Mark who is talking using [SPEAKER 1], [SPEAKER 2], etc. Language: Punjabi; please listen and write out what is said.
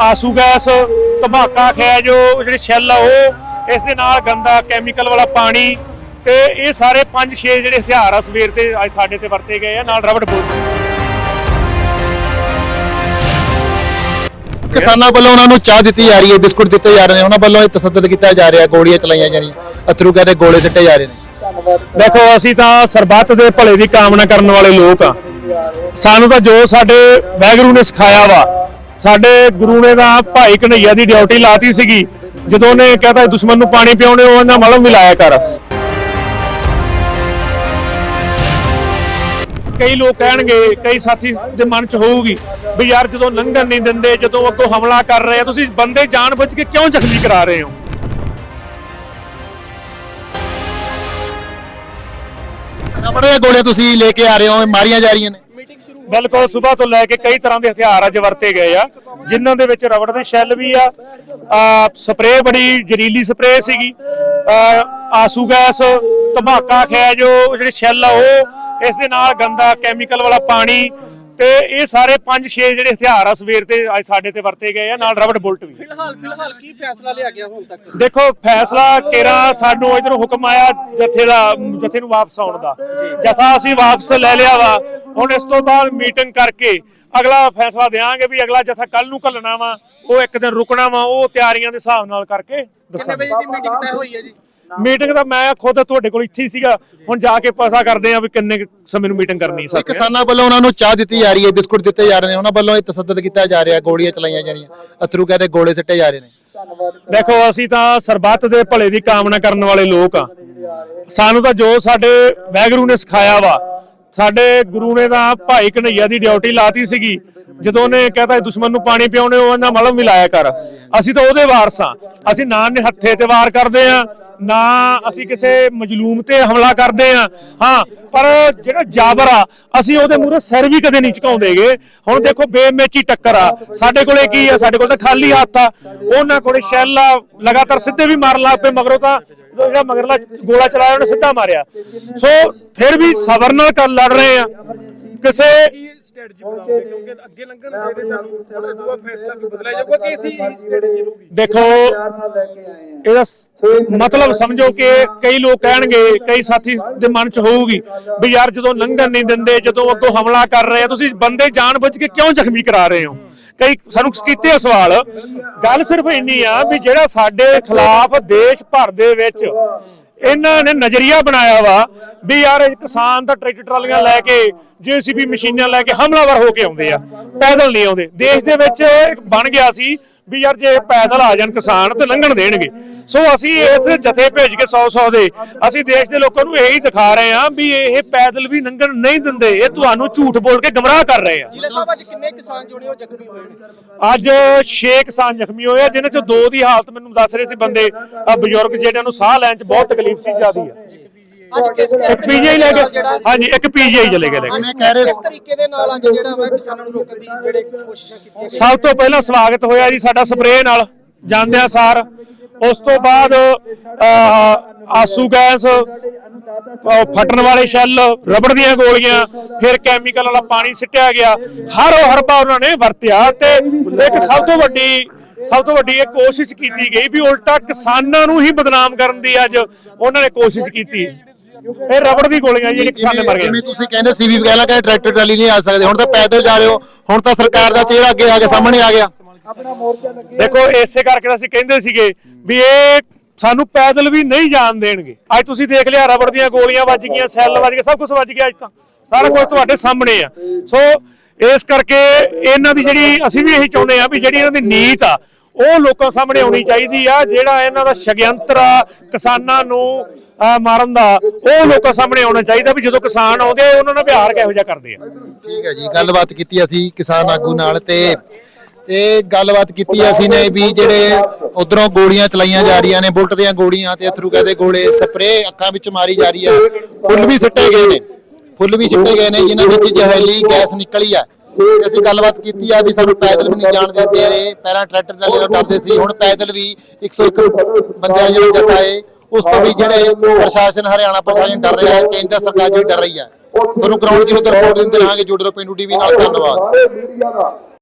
[SPEAKER 1] ਆਸੂ ਗੈਸ ਧਮਾਕਾ ਖੈਜ ਉਹ ਜਿਹੜੇ ਸ਼ੈੱਲ ਆ ਉਹ ਇਸ ਦੇ ਨਾਲ ਗੰਦਾ ਕੈਮੀਕਲ ਵਾਲਾ ਪਾਣੀ ਤੇ ਇਹ ਸਾਰੇ 5-6 ਜਿਹੜੇ ਹਥਿਆਰ ਆ ਸਵੇਰ ਤੇ ਅੱਜ ਸਾਡੇ ਤੇ ਵਰਤੇ ਗਏ ਆ ਨਾਲ ਰਬੜ ਬੁਲਟ
[SPEAKER 2] ਕਿਸਾਨਾਂ ਵੱਲੋਂ ਉਹਨਾਂ ਨੂੰ ਚਾਹ ਦਿੱਤੀ ਜਾ ਰਹੀ ਹੈ ਬਿਸਕੁਟ ਦਿੱਤੇ ਜਾ ਰਹੇ ਨੇ ਉਹਨਾਂ ਵੱਲੋਂ ਇਹ ਤਸੱਦਦ ਕੀਤਾ ਜਾ ਰਿਹਾ ਗੋਲੀਆਂ ਚਲਾਈਆਂ ਜਾ ਰਹੀਆਂ ਅਥਰੂ ਕਹਿੰਦੇ ਗੋਲੇ ਸਿੱਟੇ ਜਾ ਰਹੇ ਨੇ।
[SPEAKER 1] ਦੇਖੋ ਅਸੀਂ ਤਾਂ ਸਰਬੱਤ ਦੇ ਭਲੇ ਦੀ ਕਾਮਨਾ ਕਰਨ ਵਾਲੇ ਲੋਕ ਆ। ਸਾਨੂੰ ਤਾਂ ਜੋ ਸਾਡੇ ਵੈਗਰੂ ਨੇ ਸਿਖਾਇਆ ਵਾ ਸਾਡੇ ਗੁਰੂ ਨੇ ਦਾ ਭਾਈ ਕਨਈਆ ਦੀ ਡਿਊਟੀ ਲਾਤੀ ਸੀਗੀ। ਜਦੋਂ ਉਹਨੇ ਕਹਤਾ ਦੁਸ਼ਮਣ ਨੂੰ ਪਾਣੀ ਪਿਆਉਣੇ, ਉਹ ਇਹਨਾਂ ਮਲਮ ਮਿਲਾਇਆ ਲਾਇਆ ਕਰ। ਕਈ ਲੋਕ ਕਹਿਣਗੇ, ਕਈ ਸਾਥੀ ਦੇ ਮਨ 'ਚ ਹੋਊਗੀ ਵੀ ਯਾਰ ਜਦੋਂ ਲੰਘਣ ਨਹੀਂ ਦਿੰਦੇ, ਜਦੋਂ ਅੱਗੋਂ ਹਮਲਾ ਕਰ ਰਹੇ ਆ, ਤੁਸੀਂ ਬੰਦੇ ਜਾਣ ਬੁੱਝ ਕੇ ਕਿਉਂ ਜ਼ਖਮੀ ਕਰਾ ਰਹੇ ਹੋ?
[SPEAKER 2] ਰਬੜ ਗੋਲੇ ਤੁਸੀਂ ਲੈ ਕੇ ਆ ਰਹੇ ਹੋ ਮਾਰੀਆਂ ਜਾ ਰਹੀਆਂ ਨੇ।
[SPEAKER 1] ਬਿਲਕੁਲ ਸਵੇਰ ਤੋਂ ਲੈ ਕੇ ਕਈ ਤਰ੍ਹਾਂ ਦੇ ਹਥਿਆਰ ਅੱਜ ਵਰਤੇ ਗਏ ਆ ਜਿਨ੍ਹਾਂ ਦੇ ਵਿੱਚ ਰਬੜ ਦੇ ਸ਼ੈੱਲ ਵੀ ਆ ਸਪਰੇਅ ਬੜੀ ਜ਼ਹਿਰੀਲੀ ਸਪਰੇਅ ਸੀਗੀ ਆ, ਆਸੂ ਗੈਸ ਧਮਾਕਾ ਖੈ ਜੋ ਜਿਹੜੇ ਸ਼ੈੱਲ ਆ ਉਹ ਇਸ ਦੇ ਨਾਲ ਗੰਦਾ ਕੈਮੀਕਲ ਵਾਲਾ ਪਾਣੀ ਤੇ ਇਹ ਸਾਰੇ 5-6 ਜਿਹੜੇ ਹਥਿਆਰ ਆ ਸਵੇਰ ਤੇ ਅੱਜ ਸਾਡੇ ਤੇ ਵਰਤੇ ਗਏ ਆ ਨਾਲ ਰਬੜ ਬੁਲਟ ਵੀ।
[SPEAKER 3] ਫਿਲਹਾਲ ਫਿਲਹਾਲ ਕੀ ਫੈਸਲਾ ਲਿਆ ਗਿਆ ਹੁਣ ਤੱਕ?
[SPEAKER 1] ਦੇਖੋ ਫੈਸਲਾ ਕੇਰਾ ਸਾਨੂੰ ਇਧਰੋਂ ਹੁਕਮ ਆਇਆ ਜਥੇ ਦਾ ਜਥੇ ਨੂੰ ਵਾਪਸ ਆਉਣ ਦਾ। ਜਥਾ ਅਸੀਂ ਵਾਪਸ ਲੈ ਲਿਆ ਵਾ। ਹੁਣ ਇਸ ਤੋਂ ਬਾਅਦ ਮੀਟਿੰਗ ਕਰਕੇ ਅਗਲਾ ਫੈਸਲਾ ਦੇਵਾਂਗੇ ਵੀ ਅਗਲਾ ਜਥਾ ਕੱਲ ਨੂੰ ਘੱਲਣਾ ਵਾ ਉਹ ਇੱਕ ਦਿਨ ਰੁਕਣਾ ਵਾ ਉਹ ਤਿਆਰੀਆਂ ਦੇ ਹਿਸਾਬ ਨਾਲ ਕਰਕੇ
[SPEAKER 3] ਕਿੰਨੇ
[SPEAKER 1] ਦੱਸਾਂਗੇ
[SPEAKER 3] ਵਜੇ ਦੀ ਮੀਟਿੰਗ ਤੈਅ ਹੋਈ ਹੈ ਜੀ?
[SPEAKER 1] ਮੀਟਿੰਗ ਦਾ ਮੈਂ ਖੁਦ ਤੁਹਾਡੇ ਕੋਲ ਇੱਥੇ ਹੀ ਸੀਗਾ ਹੁਣ ਜਾ ਕੇ ਪਤਾ ਕਰਦੇ ਆ ਵੀ ਕਿੰਨੇ ਕੁ ਸਮੇਂ ਨੂੰ ਮੀਟਿੰਗ ਕਰਨੀ ਸਰ
[SPEAKER 2] ਕਿਸਾਨਾਂ ਵੱਲੋਂ ਉਹਨਾਂ ਨੂੰ ਚਾਹ ਦਿੱਤੀ ਜਾ ਰਹੀ ਹੈ ਬਿਸਕੁਟ ਦਿੱਤੇ ਜਾ ਰਹੇ ਨੇ ਉਹਨਾਂ ਵੱਲੋਂ ਇਹ ਤਸੱਦਦ ਕੀਤਾ ਜਾ ਰਿਹਾ ਗੋਲੀਆਂ ਚਲਾਈਆਂ ਜਾ ਰਹੀਆਂ ਅਥਰੂ ਕਹਿੰਦੇ ਗੋਲੇ ਸਿੱਟੇ ਜਾ ਰਹੇ ਨੇ।
[SPEAKER 1] ਦੇਖੋ ਅਸੀਂ ਤਾਂ ਸਰਬੱਤ ਦੇ ਭਲੇ ਦੀ ਕਾਮਨਾ ਕਰਨ ਵਾਲੇ ਲੋਕ ਆ ਸਾਨੂੰ ਤਾਂ ਜੋ ਸਾਡੇ ਵੈਗਰੂ ਨੇ ਸਿਖਾਇਆ ਵਾ ਸਾਡੇ ਗੁਰੂ ਨੇ ਤਾਂ ਭਾਈ ਕਨਈਆ ਦੀ ਡਿਊਟੀ ਲਾਤੀ ਸੀਗੀ। ਜਦੋਂ ਉਹਨੇ ਕਹਤਾ ਦੁਸ਼ਮਣ ਨੂੰ ਪਾਣੀ ਪਿਆਉਣੇ, ਉਹ ਇਹਨਾਂ ਮਲਮ ਵੀ ਲਾਇਆ ਕਰ। ਅਸੀਂ ਤਾਂ ਉਹਦੇ ਵਾਰਸ ਆ ਅਸੀਂ ਨਾ ਨੇ ਤੇ ਵਾਰ ਕਰਦੇ ਆ ਨਾ ਅਸੀਂ ਕਿਸੇ ਮਜਲੂਮ ਤੇ ਹਮਲਾ ਕਰਦੇ ਆ ਹਾਂ, ਪਰ ਜਿਹੜਾ ਜਾਬਰ ਆ, ਅਸੀਂ ਉਹਦੇ ਮੂਹਰੇ ਸਿਰ ਵੀ ਕਦੇ ਨਹੀਂ ਝੁਕਾਉਂਦੇਗੇ। ਹੁਣ ਦੇਖੋ, ਬੇਮੇਚੀ ਟੱਕਰ ਆ। ਸਾਡੇ ਕੋਲੇ ਕੀ ਆ? ਸਾਡੇ ਕੋਲ ਤਾਂ ਖਾਲੀ ਹੱਥ ਆ। ਉਹਨਾਂ ਕੋਲੇ ਸ਼ੈੱਲ ਆ ਲਗਾਤਾਰ ਸਿੱਧੇ ਵੀ ਮਾਰਨ ਲੱਗ ਪਏ, ਮਗਰੋਂ ਤਾਂ ਜਿਹੜਾ ਮਗਰਲਾ ਗੋਲਾ ਚਲਾਇਆ, ਉਹਨੇ ਸਿੱਧਾ ਮਾਰਿਆ। ਸੋ ਫਿਰ ਵੀ ਸਬਰ ਨਾਲ ਕਰ ਲੜ ਰਹੇ ਆ ਕਿਸੇ
[SPEAKER 3] ਸਟ੍ਰੈਟਜੀ ਬਣਾਓਗੇ ਕਿਉਂਕਿ ਅੱਗੇ ਲੰਘਣ ਦੇ ਦੇ ਤੁਹਾਨੂੰ ਥੋੜਾ ਦੂਆ ਫੈਸਲਾ ਕੋਈ ਬਦਲਿਆ ਜਾਊਗਾ ਕਿ ਇਸੀ ਸਟ੍ਰੈਟਜੀ ਰਹੂਗੀ
[SPEAKER 1] ਦੇਖੋ ਇਹਦਾ ਮਤਲਬ ਸਮਝੋ ਕਿ ਕਈ ਲੋਕ ਕਹਿਣਗੇ ਕਈ ਸਾਥੀ ਦੇ ਮਨ 'ਚ ਹੋਊਗੀ ਵੀ ਯਾਰ ਜਦੋਂ ਲੰਘਣ ਨਹੀਂ ਦਿੰਦੇ ਜਦੋਂ ਅੱਗੋਂ ਹਮਲਾ ਕਰ ਰਹੇ ਆ ਤੁਸੀਂ ਬੰਦੇ ਜਾਣ ਬੁੱਝ ਕੇ ਕਿਉਂ ਜ਼ਖਮੀ ਕਰਾ ਰਹੇ ਹੋ? ਕਈ ਸਾਨੂੰ ਕੀਤੇ ਆ ਸਵਾਲ। ਗੱਲ ਸਿਰਫ ਇੰਨੀ ਆ ਵੀ ਜਿਹੜਾ ਸਾਡੇ ਖਿਲਾਫ ਦੇਸ਼ ਭਰ ਦੇ ਵਿੱਚ ਇਹਨਾਂ ਨੇ ਨਜ਼ਰੀਆ ਬਣਾਇਆ ਵਾ ਵੀ ਯਾਰ ਕਿਸਾਨ ਤਾਂ ਟਰੈਕਟਰ ਟਰਾਲੀਆਂ ਲੈ ਕੇ, ਜੀਸੀਬੀ ਮਸ਼ੀਨਾਂ ਲੈ ਕੇ ਹਮਲਾਵਰ ਹੋ ਕੇ ਆਉਂਦੇ ਆ। ਪੈਦਲ ਨਹੀਂ ਆਉਂਦੇ। ਦੇਸ਼ ਦੇ ਵਿੱਚ ਬਣ ਗਿਆ ਸੀ ਵੀ ਯਾਰ ਜੇ ਪੈਦਲ ਆ ਜਾਣ ਕਿਸਾਨ ਤੇ ਲੰਘਣ ਦੇਣਗੇ। ਸੋ ਅਸੀਂ ਇਸ ਜਥੇ ਭੇਜ ਕੇ 100 100 ਦੇ ਅਸੀਂ ਦੇਸ਼ ਦੇ ਲੋਕਾਂ ਨੂੰ ਇਹੀ ਦਿਖਾ ਰਹੇ ਹਾਂ ਵੀ ਇਹ ਪੈਦਲ ਵੀ ਲੰਘਣ ਨਹੀਂ ਦਿੰਦੇ ਇਹ ਤੁਹਾਨੂੰ ਝੂਠ ਬੋਲ ਕੇ ਗਮਰਾਹ ਕਰ ਰਹੇ ਆ।
[SPEAKER 3] ਜ਼ਿਲ੍ਹੇ ਸਾਹਿਬ ਅੱਜ ਕਿੰਨੇ ਕਿਸਾਨ ਜੁੜੇ ਹੋ ਜ਼ਖਮੀ ਹੋਏ ਨੇ?
[SPEAKER 1] ਅੱਜ 6 ਕਿਸਾਨ ਜ਼ਖਮੀ ਹੋਏ ਆ ਜਿਨ੍ਹਾਂ ਚੋਂ ਦੋ ਦੀ ਹਾਲਤ ਮੈਨੂੰ ਦੱਸ ਰਹੇ ਸੀ ਬੰਦੇ ਬਜ਼ੁਰਗ ਜਿਹੜਿਆਂ ਨੂੰ ਸਾਹ ਲੈਣ 'ਚ ਬਹੁਤ ਤਕਲੀਫ ਸੀ ਜਿਆਦੀ ਆ। ਇੱਕ ਪੀਜੀਆਈ ਲੈ ਕੇ
[SPEAKER 3] ਜਿਹੜਾ
[SPEAKER 1] ਹਾਂਜੀ ਇੱਕ ਪੀਜੀਆਈ ਚਲੇ ਗਏ ਲੈ ਕੇ
[SPEAKER 2] ਜਿਵੇਂ ਕਹਿ ਰਹੇ
[SPEAKER 3] ਕਿਸ ਤਰੀਕੇ ਦੇ ਨਾਲ ਅੱਜ ਜਿਹੜਾ ਵਾ ਕਿਸਾਨਾਂ ਨੂੰ ਰੋਕਣ ਦੀ ਜਿਹੜੇ ਕੋਸ਼ਿਸ਼ਾਂ ਕੀਤੀਆਂ
[SPEAKER 1] ਸਭ ਤੋਂ ਪਹਿਲਾਂ ਸਵਾਗਤ ਹੋਇਆ ਜੀ ਸਾਡਾ ਸਪਰੇਅ ਨਾਲ ਜਾਂਦਿਆਂ ਸਾਰ। ਉਸ ਤੋਂ ਬਾਅਦ ਆਸੂ ਗੈਸ ਫਟਣ ਵਾਲੇ ਸ਼ੈੱਲ ਰਬੜ ਦੀਆਂ ਗੋਲੀਆਂ ਫਿਰ ਕੈਮੀਕਲ ਵਾਲਾ ਪਾਣੀ ਸਿੱਟਿਆ ਗਿਆ। ਹਰ ਉਹ ਹਰਬਾ ਉਹਨਾਂ ਨੇ ਵਰਤਿਆ ਤੇ ਇੱਕ ਸਭ ਤੋਂ ਵੱਡੀ ਸਭ ਤੋਂ ਵੱਡੀ ਇਹ ਕੋਸ਼ਿਸ਼ ਕੀਤੀ ਗਈ ਵੀ ਉਲਟਾ ਕਿਸਾਨਾਂ ਨੂੰ ਹੀ ਬਦਨਾਮ ਕਰਨ ਦੀ ਅੱਜ ਉਹਨਾਂ ਨੇ ਕੋਸ਼ਿਸ਼ ਕੀਤੀ। ਇਹ ਰਬੜ ਦੀ ਗੋਲੀਆਂ ਜੀ ਕਿਸਾਨ ਦੇ ਮਰ ਗਏ।
[SPEAKER 2] ਜਿਵੇਂ ਤੁਸੀਂ ਕਹਿੰਦੇ ਸੀ ਵੀ ਪਹਿਲਾਂ ਕਹਿੰਦੇ ਟਰੈਕਟਰ ਟਰਾਲੀ ਨਹੀਂ ਆ ਸਕਦੇ। ਹੁਣ ਤਾਂ ਪੈਦਲ ਜਾ ਰਹੇ ਹੋ ਹੁਣ ਤਾਂ ਸਰਕਾਰ ਦਾ ਚਿਹਰਾ ਅੱਗੇ ਆ ਗਿਆ ਸਾਹਮਣੇ ਆ ਗਿਆ।
[SPEAKER 1] ਦੇਖੋ ਇਸੇ ਕਰਕੇ ਤਾਂ ਅਸੀਂ ਕਹਿੰਦੇ ਸੀਗੇ ਵੀ ਇਹ ਸਾਨੂੰ ਪੈਦਲ ਵੀ ਨਹੀਂ ਜਾਣ ਦੇਣਗੇ। ਅੱਜ ਤੁਸੀਂ ਦੇਖ ਲਿਆ ਰਬੜ ਦੀਆਂ ਗੋਲੀਆਂ ਵੱਜ ਗਈਆਂ ਸੈੱਲ ਵੱਜ ਗਏ ਸਭ ਕੁਝ ਵੱਜ ਗਿਆ ਅੱਜ ਤਾਂ। ਸਾਰਾ ਕੁਝ ਤੁਹਾਡੇ ਸਾਹਮਣੇ ਆ। ਸੋ ਇਸ ਕਰਕੇ ਇਹਨਾਂ ਦੀ ਜਿਹੜੀ ਅਸੀਂ ਵੀ ਇਹੀ ਚਾਹੁੰਦੇ ਆ ਵੀ ਜਿਹੜੀ ਇਹਨਾਂ ਦੀ ਨੀਤ ਆ ਉਹ ਲੋਕਾਂ ਸਾਹਮਣੇ ਆਉਣੀ ਚਾਹੀਦੀ ਆ, ਜਿਹੜਾ ਇਹਨਾਂ ਦਾ ਸ਼ਗਯੰਤਰ ਆ, ਕਿਸਾਨਾਂ ਨੂੰ ਮਾਰਨ ਦਾ, ਉਹ ਲੋਕਾਂ ਸਾਹਮਣੇ ਆਉਣਾ ਚਾਹੀਦਾ ਵੀ ਜਦੋਂ ਕਿਸਾਨ ਆਉਂਦੇ ਉਹਨਾਂ ਨਾਲ ਵਿਹਾਰ ਕਿਹੋ ਜਿਹਾ ਕਰਦੇ ਆ।
[SPEAKER 2] ਠੀਕ ਹੈ ਜੀ, ਗੱਲਬਾਤ ਕੀਤੀ ਅਸੀਂ ਕਿਸਾਨ ਆਗੂ ਨਾਲ ਤੇ ਤੇ ਗੱਲਬਾਤ ਕੀਤੀ ਅਸੀਂ ਨੇ ਵੀ ਜਿਹੜੇ ਉਧਰੋਂ ਗੋਲੀਆਂ ਚਲਾਈਆਂ ਜਾ ਰਹੀਆਂ ਨੇ, ਬੁਲਟ ਦੀਆਂ ਗੋਲੀਆਂ ਤੇ ਅਥਰੂ ਕਹਿੰਦੇ ਗੋਲੇ ਸਪਰੇਅ ਅੱਖਾਂ ਵਿੱਚ ਮਾਰੀ ਜਾ ਰਹੀ ਹੈ ਫੁੱਲ ਵੀ ਸਿੱਟੇ ਗਏ ਨੇ, ਫੁੱਲ ਵੀ ਸਿੱਟੇ ਗਏ ਨੇ, ਜਿਨ੍ਹਾਂ ਵਿੱਚ ਜ਼ਹਿਰੀਲੀ ਗੈਸ ਨਿਕਲੀ ਆ। ਤੇ ਅਸੀਂ ਗੱਲਬਾਤ ਕੀਤੀ ਆ ਵੀ ਸਾਨੂੰ ਪੈਦਲ ਵੀ ਨਹੀਂ ਜਾਣ ਦਿੰਦੇ ਰਹੇ, ਪਹਿਲਾਂ ਟਰੈਕਟਰ ਨਾਲ ਡਰਦੇ ਸੀ, ਹੁਣ ਪੈਦਲ ਵੀ 101 ਬੰਦਿਆਂ ਜਿਹੜੇ ਜਤਾਏ ਉਸ ਤੋਂ ਵੀ ਜਿਹੜੇ ਪ੍ਰਸ਼ਾਸਨ ਹਰਿਆਣਾ ਪ੍ਰਸ਼ਾਸਨ ਡਰ ਰਿਹਾ ਹੈ, ਕੇਂਦਰ ਸਰਕਾਰ ਜੀ ਡਰ ਰਹੀ ਹੈ। ਤੁਹਾਨੂੰ ਗਰਾਊਂਡ ਜ਼ੀਰੋ ਤੇ ਰਿਪੋਰਟ ਦਿੰਦੇ ਰਹਾਂਗੇ, ਜੁੜ ਰਹੋ ਪਿੰਡੂ ਟੀਵੀ ਨਾਲ, ਧੰਨਵਾਦ।